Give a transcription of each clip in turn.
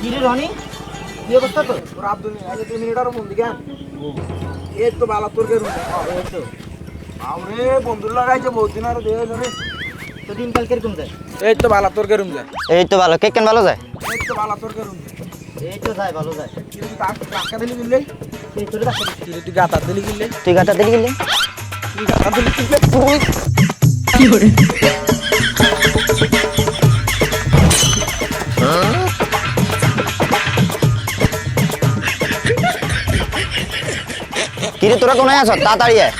কিরে রনি? কি অবস্থা তো তোর আব্দুল আগে মিনিট আরও বন্ধু কেন এই তো বালা তোর কেরুন তো। আমরে বন্ধুর লাগাইছে বহুত দিন আর দেয় ধরে তো দিনকাল যায়? এই বালা তোর কেরুম যায়? এই ভালো কে কেন ভালো যায়? এই বালা তোর কেরুম এই তো যায় ভালো যায়। কিন্তু টাকা দিলি গিলে তুই গাতা দিলি গিলে তুই গাতা দিলি গিলে তুই গাতা দিলি গিলে কি তোরা কোনায় আছ তাড়াতাড়ি আয়।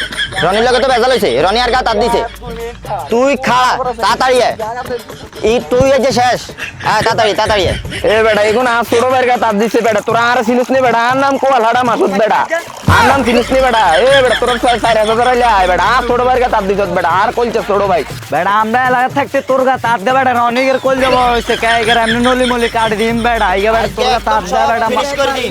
রনির লগে তো বেজাল হয়েছে রনি আর গা তার দিছে। তুই খা তাড়াতাড়ি আয়। ই তুই এই যে শেষ। হ্যাঁ তাড়াতাড়ি তাড়াতাড়ি আয়। এ বেটা এখন আর ছোট ভাইয়ের কাছে তাপ দিচ্ছে বেটা। তোরা আর চিনিস নি বেটা? আর নাম কোয়াল হাড়া মাসুদ বেটা। আর নাম চিনিস নি বেটা? এ বেটা তোর চার হাজার আইলে আয় বেটা। আর ছোট ভাইয়ের কাছে তাপ দিছত বেটা। আর কলছে ছোট ভাই। বেড়া আমরা এলাকা থাকতে তোর গা তার দে বেড়া অনেকের কল যাব হইছে কে এর এমনি নলি মলি কাট দিম বেড়া ইয়া বেড়া তোর গা তার দে বেড়া ফিনিশ করে দিই